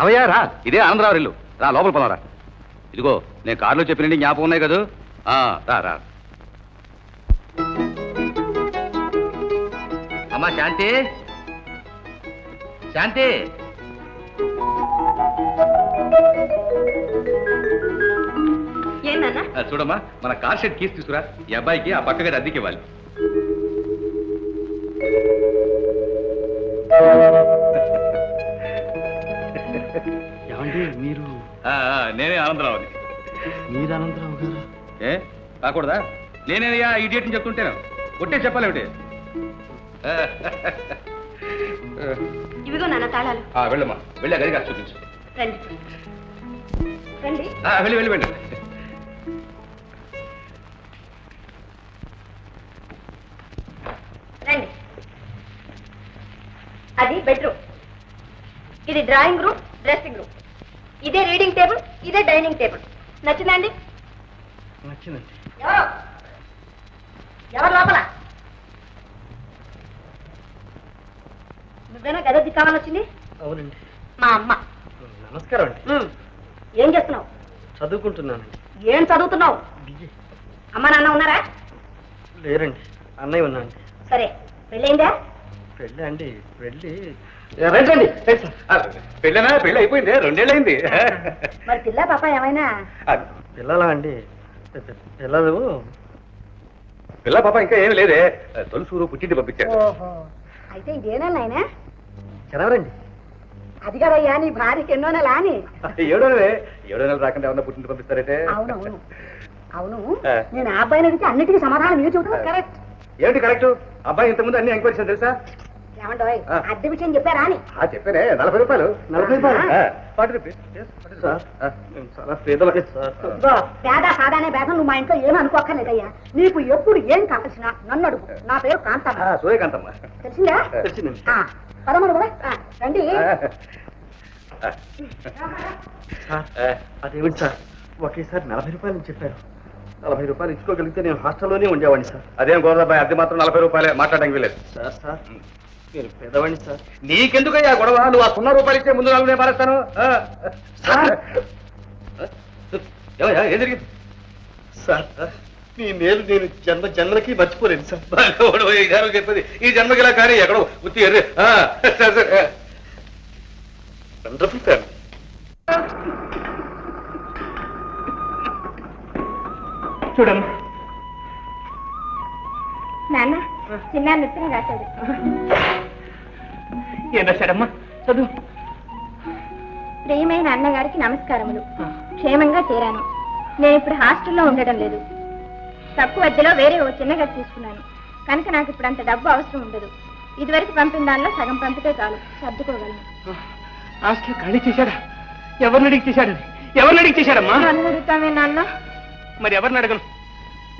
రావయ్యా రా. ఇదే ఆనందరావు ఇల్లు. రా లోపల పోదాం రా. ఇదిగో నేను కారులో చెప్పినండి జ్ఞాపకం ఉన్నాయి కదా? ఆ, రా రా. అమ్మా శాంతి. శాంతి. ఏందన్నా ఆ, చూడమ్మా మన కార్ షెడ్ కీస్ తీసుకురా. ఈ అబ్బాయికి ఆ పక్క గది అద్దెకి ఇవ్వాలి మీరు? ఆ, ఆ, నేనే ఆనందరావుని. మీరు అనంతరావు గారు? ఏ? కాకూడదా నేనేనయ్యా ఇడియట్ అని చెప్తుంటేను. కొట్టే చెప్పాలి ఏమిటి ఇవిగో నాన్న తాళాలు. ఆ, వెళ్ళమ్మా. వెళ్ళా గది కాదు చూపించు. రండి. రండి. ఆ, వెళ్ళి వెళ్ళి వెళ్ళి. రండి. అది బెడ్రూమ్. ఇది డ్రాయింగ్ రూమ్ డ్రెస్సింగ్ రూమ్. ఇదే రీడింగ్ టేబుల్ ఇదే డైనింగ్ టేబుల్. నచ్చిందండి? నచ్చిందండి. ఎవరు? ఎవరు లోపల? నువ్వేనా గదొద్ది కావాలొచ్చింది అవునండి. మా అమ్మ. నమస్కారం అండి. ఉమ్. ఏం చేస్తున్నావు? చదువుకుంటున్నానండి. ఏం చదువుతున్నావు? బిజీ అమ్మ నాన్న ఉన్నారా? లేరండి. అన్నయ్య ఉన్నాండి సరే పెళ్ళైందా? పెళ్ళి అండి పెళ్ళి రండి పెళ్ళనా? పెళ్ళి అయిపోయింది? రెండేళ్ళైంది మరి పిల్ల పాప ఏమైనా? పిల్లలా అండి? పిల్లలు? పిల్ల పాప ఇంకా ఏమి లేదే. తొలుసూరు పుట్టింటి పంపించారు. ఓహో. అయితే ఇదేనా నాయనా? చదవరండి. అది కదయ్యా నీ భార్యకి ఎన్నో నెల అని. ఏడో నెలే ఏడో నెలలు రాకుండా ఏమన్నా పుట్టింటి పంపిస్తారంటే? అవునవును అవును. ఆ. నేను ఆ అబ్బాయిని అడిగితే అన్నిటికీ సమాధానం మీరు చెబుతున్నారు కరెక్ట్ ఏమిటి కరెక్ట్ అబ్బాయి ఇంతకుముందు అన్ని ఎంక్వైరీ చేశాను తెలుసా? అద్దె విషయం చెప్పారా అని ఆ చెప్పానే నలభై రూపాయలు. నలభై రూపాయలు? చాలా పేదలకి పేద సాదానే భేదం నువ్వు మా ఇంట్లో ఏమీ అనుకోక్కర్లేదయ్యా. నీకు ఎప్పుడు ఏం కావాల్సిన నన్ను అడుగు. నా పేరు కాంతమ్మ. సూర్యకాంతమ్మ తెలిసిందా? కూడా? రండి. సార్ అదేమిటి సార్? ఒకేసారి నలభై రూపాయలు చెప్పారు. నలభై రూపాయలు ఇచ్చుకోగలిగితే నేను హాస్టల్లోనే ఉండేవాడిని సార్. అదేం గోదాబాయ్ అద్దె మాత్రం నలభై రూపాయలే. మాట్లాడడానికి వీలేదు సార్ సార్ మీరు పేదవాడిని సార్. నీకెందుకయ్యా గొడవ నువ్వు ఆ సున్నా రూపాయలు ఇచ్చే ముందు నాలుగు నేను. సార్. ఏమయ్యా, ఏం జరిగింది? సార్ మీ మేలు నేను జన్మ జన్మలకి మర్చిపోలేను సార్. భగవాడు ఈ గారు చెప్పేది. ఈ జన్మకి ఇలా కానీ ఎక్కడో ఉత్తి ఎర్రి. ఆ, సరే, సరే. వండర్ఫుల్ ఫ్యామిలీ చూడమ్మా. నాన్న చిన్న నృత్యం రాశాడు ఏం రాశాడమ్మా చదువు. ప్రియమైన అన్నగారికి నమస్కారములు. క్షేమంగా చేరాను. నేను ఇప్పుడు హాస్టల్లో ఉండడం లేదు. తక్కువ అద్దెలో వేరే ఓ చిన్న గది తీసుకున్నాను. కనుక నాకు ఇప్పుడు అంత డబ్బు అవసరం ఉండదు. ఇదివరకు పంపిన దానిలో సగం పంపితే చాలు. సర్దుకోగలను. హాస్టల్ ఖాళీ చేశాడా? ఎవరిని అడిగి చేశాడు? ఎవరిని అడిగి చేశాడమ్మా? నన్ను అడుగుతామే నాన్న. మరి ఎవరిని అడగను?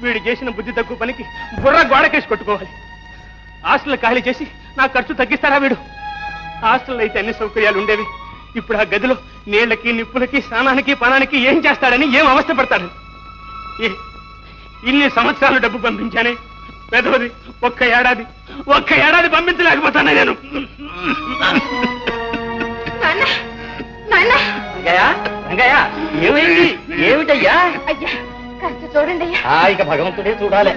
వీడు చేసిన బుద్ధి తక్కువ పనికి బుర్ర గోడకేసి కొట్టుకోవాలి. హాస్టల్ ఖాళీ చేసి నా ఖర్చు తగ్గిస్తారా వీడు? హాస్టల్లో అయితే అన్ని సౌకర్యాలు ఉండేవి. ఇప్పుడు ఆ గదిలో నీళ్ళకి నిప్పులకి స్నానానికి పానానికి ఏం చేస్తాడని ఏం అవస్థ పడతాడని ఏ- ఇన్ని సంవత్సరాలు డబ్బు పంపించానే? పెదవది ఒక్క ఏడాది ఒక్క ఏడాది పంపించలేకపోతాను నేను. ఏమైంది? ఏమిటయ్యా? అయ్యా కాస్త చూడండి అయ్యా. ఆ, ఇక భగవంతుడే చూడాలి.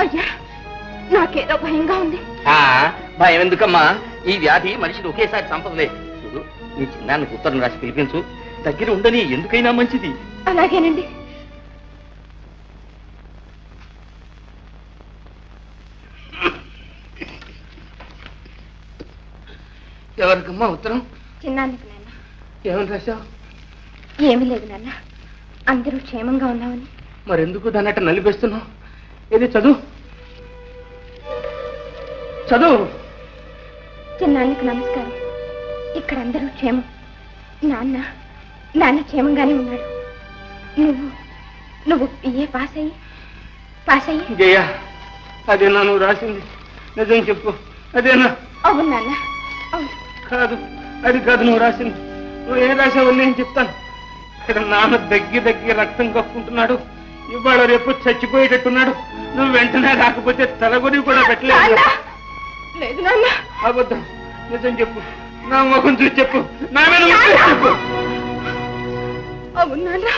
అయ్యా నాకేదో భయంగా ఉంది. ఆ భయం ఎందుకమ్మా? ఈ వ్యాధి మనిషిని ఒకేసారి చంపదులే చూడు నీ చిన్నానికి ఉత్తరం రాసి పిలిపించు. దగ్గర ఉండని ఎందుకైనా మంచిది. అలాగేనండి. ఎవరికమ్మా ఉత్తరం? చిన్నానికి నాన్న. ఏమని రాశావు? ఏమీ లేదు నాన్న. అందరూ క్షేమంగా ఉన్నామని. మరెందుకు దాన్ని అట్ట నలిపేస్తున్నావు? ఏది చదువు? చదువు? చిన్నానికి నమస్కారం. ఇక్కడ అందరూ క్షేమం. నాన్న నాన్న క్షేమంగానే ఉన్నాడు. నువ్వు నువ్వు ఏ పాస్ అయ్యి పాస్ అయ్యి జయ అదేనా నువ్వు రాసింది? నిజం చెప్పు అదేనా? అవును నాన్న అవును. కాదు అది కాదు నువ్వు రాసింది. నువ్వు ఏం రాసావు నేను చెప్తాను. ఇక్కడ నాన్న దగ్గి దగ్గి రక్తం కప్పుకుంటున్నాడు. ఇవాళ రేపు చచ్చిపోయేటట్టున్నాడు. నువ్వు వెంటనే రాకపోతే తలగొని కూడా పెట్టలేదు! లేదు నాన్న. అబద్ధం. నిజం చెప్పు. నా ముఖం చూసి చెప్పు. నా మీద చెప్పు. అవును నాన్న.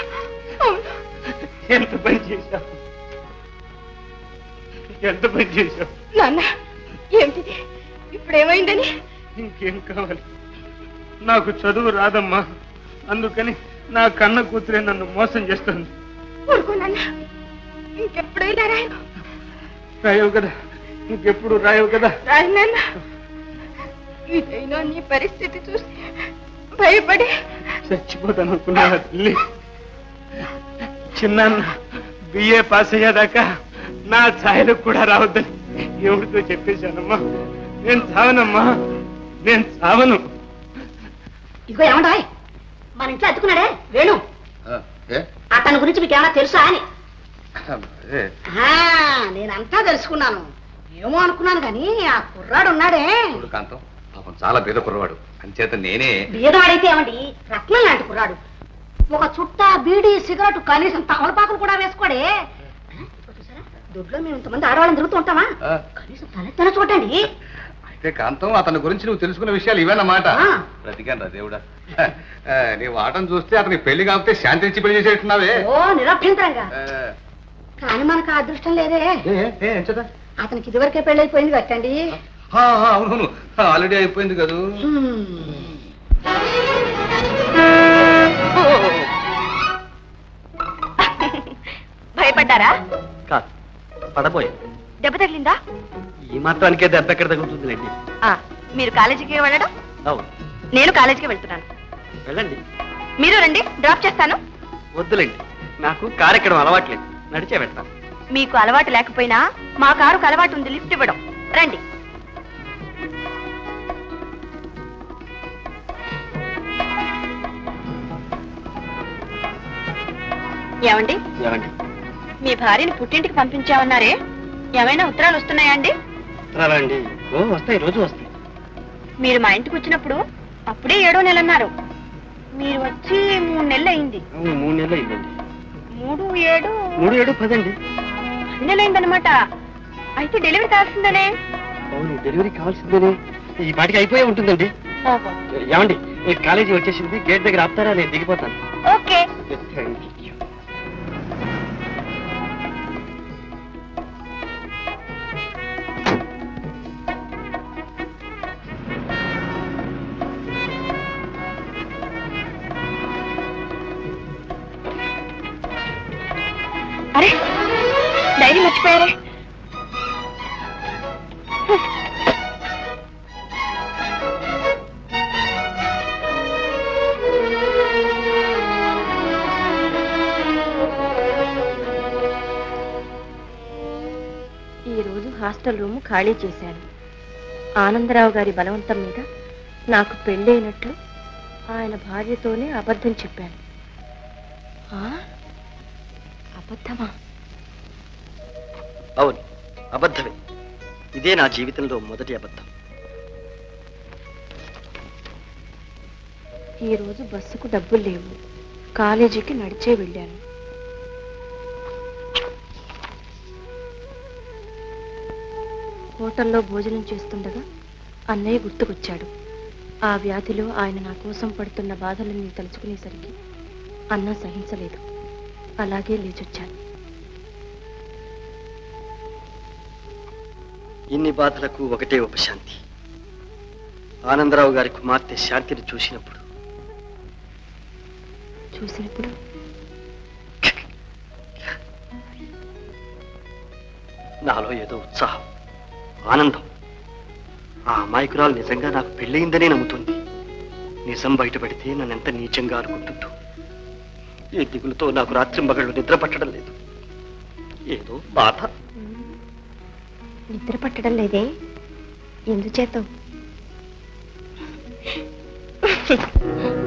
అవును. ఎంత పని చేశావు? ఎంత పని చేశావు? నాన్న ఏమిటిది? ఇప్పుడు ఏమైందని ఇంకేం కావాలి? నాకు చదువు రాదమ్మా. అందుకని నా కన్న కూతురే నన్ను మోసం చేస్తుంది. ఊరుకో నాన్న. ఇంకెప్పుడైనా రాయను రాయవు కదా. ఇంకెప్పుడు రాయవు కదా? రాయి నాన్న ఇదైనా నీ పరిస్థితి చూసి భయపడి. చచ్చిపోతాను అనుకున్నా తల్లి? చిన్న బిఏ పాస్ అయ్యేదాకా నా ఛాయలకు కూడా రావద్దని ఎవరితో చెప్పేశానమ్మా? నేను చావనమ్మా నేను చావను. ఇదిగో ఏమంటాయ్ మన ఇంట్లో అతుకున్నాడే వేణు. ఏ? అతని గురించి మీకు ఏమైనా తెలుసా అని? నేనంతా తెలుసుకున్నాను. ఏమో అనుకున్నాను కానీ ఆ కుర్రాడు ఉన్నాడే. చూడు కాంతం పాపం చాలా పేద కుర్రవాడు. అంచేత నేనే బీదవాడైతే ఏమండి? రత్నం లాంటి కుర్రాడు. ఒక చుట్ట బీడి సిగరెట్ కనీసం తమలపాకులు కూడా వేసుకోడే? దొడ్లో మేము ఇంతమంది ఆడవాళ్ళని తిరుగుతూ ఉంటామా? కనీసం తలెత్తన చూడండి అయితే కాంతం అతని గురించి నువ్వు తెలుసుకున్న విషయాలు ఇవేనమాట. బ్రతికాను దేవుడా. నీ వాటం చూస్తే అతనికి పెళ్ళి కాకపోతే శాంతి ఇచ్చి పెళ్ళి చేసేట్టున్నావే. ఓ నిరభ్యంతరంగా. కానీ మనకు అదృష్టం లేదే? అతనికి ఇదివరకే పెళ్ళైపోయింది కట్టండి అవునవును. ఆల్రెడీ అయిపోయింది కదా? భయపడ్డారా? కాదు పడబోయే. దెబ్బ తగిలిందా? ఈ మాత్రానికే దెబ్బ ఎక్కడ తగులుతుందిలేండి. ఆ, మీరు కాలేజీకి వెళ్ళడం? అవును. నేను కాలేజీకి వెళ్తున్నాను. వెళ్ళండి. మీరు రండి డ్రాప్ చేస్తాను. వద్దులేండి. నాకు కారు ఎక్కడం అలవాట్లేదు. నడిచే వెళ్తాను. మీకు అలవాటు లేకపోయినా మా కారుకు అలవాటు ఉంది లిఫ్ట్ ఇవ్వడం. రండి. ఏమండి? మీ భార్యని పుట్టింటికి పంపించామన్నారే ఏమైనా ఉత్తరాలు వస్తున్నాయా అండి? వస్తాయి రోజు వస్తాయి. మీరు మా ఇంటికి వచ్చినప్పుడు అప్పుడే ఏడో నెల అన్నారు. మీరు వచ్చి మూడు నెలలు అయింది. మూడు నెలలు అయిందండి. మూడు ఏడు? మూడు ఏడు పదండి. పది అయితే డెలివరీ కావాల్సిందనే? అవును డెలివరీ కావాల్సిందేనే. ఈ పాటికి అయిపోయే ఉంటుందండి. ఏమండి కాలేజీ వచ్చేసింది గేట్ దగ్గర ఆపుతారా? నేను దిగిపోతాను. ఓకే. అరే డైరీ మర్చిపోయారే ఈ రోజు హాస్టల్ రూమ్ ఖాళీ చేశాను. ఆనందరావు గారి బలవంతం మీద నాకు పెళ్ళైనట్లు ఆయన భార్యతోనే అబద్ధం చెప్పాను. ఆ? అబద్ధమా? అవును అబద్ధమే. ఇదే నా జీవితంలో మొదటి అబద్ధం. ఈ రోజు బస్సుకు డబ్బులు లేవు. కాలేజీకి నడిచే వెళ్ళాను. హోటల్లో భోజనం చేస్తుండగా అన్నయ్య గుర్తుకొచ్చాడు. ఆ వ్యాధిలో ఆయన నా కోసం పడుతున్న బాధలన్నీ తలుచుకునేసరికి అన్న సహించలేదు. అలాగే లేచొచ్చాను ఇన్ని బాధలకు ఒకటే ఉపశాంతి ఆనందరావు గారి కుమార్తె శాంతిని చూసినప్పుడు. చూసినప్పుడు? నాలో ఏదో ఉత్సాహం ఆనందం. ఆ అమాయకురాలు నిజంగా నాకు పెళ్ళయిందనే నమ్ముతుంది. నిజం బయటపెడితే నన్నెంత నీచంగా అనుకుంటుందో. ఈ దిగులతో నాకు రాత్రి మగళ్ళు నిద్ర పట్టడం లేదు. ఏదో బాధ. నిద్ర పట్టడం లేదే? ఎందుచేత?